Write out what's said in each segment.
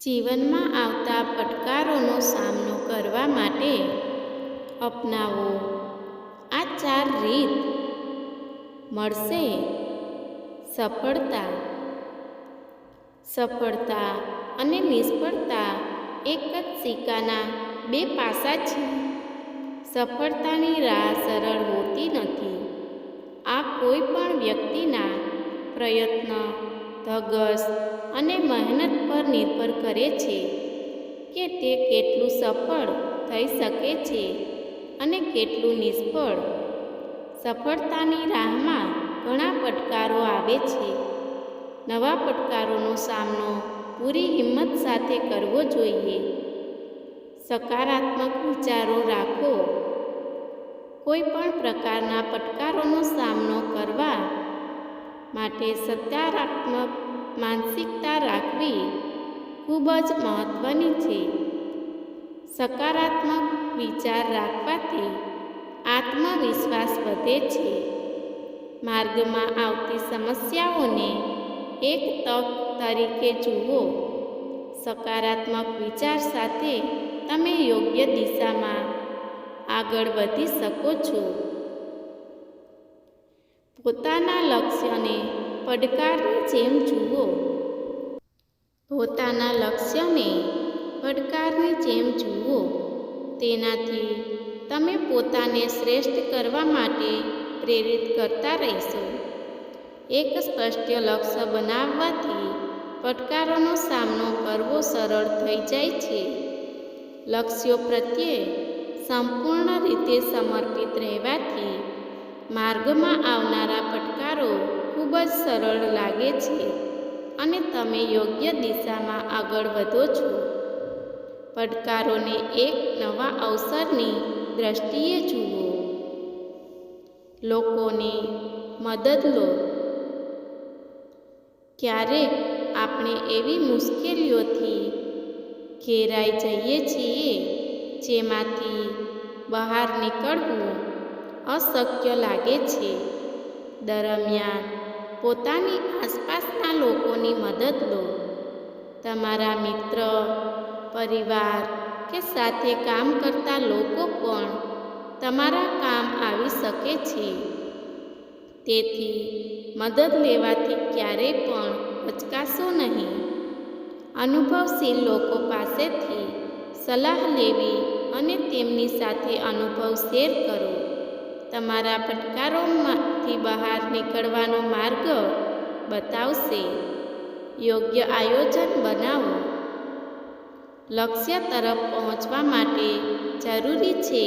જીવનમાં આવતા પડકારોનો સામનો કરવા માટે અપનાવો. આ ચાર રીત મળશે. સફળતા સફળતા અને નિષ્ફળતા એક જ સિક્કાના બે પાસા છે. સફળતાની રાહ સરળ હોતી નથી. આ કોઈ પણ વ્યક્તિના પ્રયત્ન ધગસ અને મહેનત પર નિર્ભર કરે છે કે તે કેટલું સફળ થઈ શકે છે અને કેટલું નિષ્ફળ. સફળતાની રાહમાં ઘણા પડકારો આવે છે. નવા પડકારોનો સામનો પૂરી હિંમત સાથે કરવો જોઈએ. સકારાત્મક વિચારો રાખો. કોઈ પણ પ્રકારના પડકારોનો માટે સકારાત્મક માનસિકતા રાખવી ખૂબ જ મહત્ત્વની છે. સકારાત્મક વિચાર રાખવાથી આત્મવિશ્વાસ વધે છે. માર્ગમાં આવતી સમસ્યાઓને એક તક તરીકે જુઓ. સકારાત્મક વિચાર સાથે તમે યોગ્ય દિશામાં આગળ વધી શકો છો. પોતાના લક્ષ્યને પડકારની જેમ જુઓ. પોતાના લક્ષ્યને પડકારની જેમ જુઓ. તેનાથી તમે પોતાને શ્રેષ્ઠ કરવા માટે પ્રેરિત કરતા રહેશો. એક સ્પષ્ટ લક્ષ્ય બનાવવાથી પડકારોનો સામનો કરવો સરળ થઈ જાય છે. લક્ષ્યો પ્રત્યે સંપૂર્ણ રીતે સમર્પિત રહેવાથી માર્ગમાં આવનારા પડકારો જ સરળ લાગે છે અને તમે યોગ્ય દિશામાં આગળ વધો છો. પડકારોને એક નવા અવસરની દ્રષ્ટિએ જુઓ. લોકોની મદદ લો. ક્યારેક આપણે એવી મુશ્કેલીઓથી ઘેરાઈ જઈએ છીએ જેમાંથી બહાર નીકળવું અશક્ય લાગે છે. દરમિયાન પોતાની આસપાસના લોકોની મદદ લો. તમારા મિત્ર, પરિવાર કે સાથે કામ કરતા લોકો પણ તમારા કામ આવી શકે છે. તેથી મદદ લેવાથી ક્યારેય પણ અચકાશો નહીં. અનુભવશીલ લોકો પાસેથી સલાહ લેવી અને તેમની સાથે અનુભવ શેર કરો. તમારા પડકારોમાંથી બહાર નીકળવાનો માર્ગ બતાવશે. યોગ્ય આયોજન બનાવો. લક્ષ્ય તરફ પહોંચવા માટે જરૂરી છે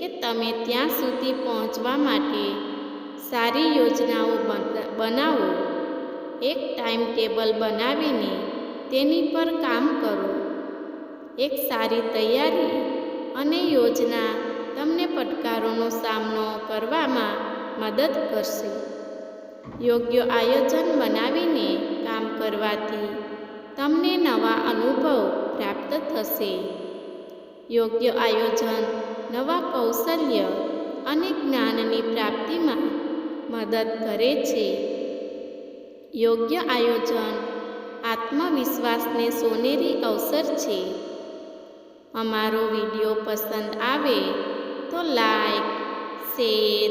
કે તમે ત્યાં સુધી પહોંચવા માટે સારી યોજનાઓ બનાવો. એક ટાઈમ ટેબલ બનાવીને તેની પર કામ કરો. એક સારી તૈયારી અને યોજના મદદ કરશે. યોગ્ય આયોજન બનાવીને કામ કરવાથી તમને નવા અનુભવ પ્રાપ્ત થશે. યોગ્ય આયોજન, નવા કૌશલ્ય અને જ્ઞાનની પ્રાપ્તિમાં મદદ કરે છે. યોગ્ય આયોજન આત્મવિશ્વાસને સોનેરી અવસર છે. અમારો વીડિયો પસંદ આવે તો લાઈક, શેર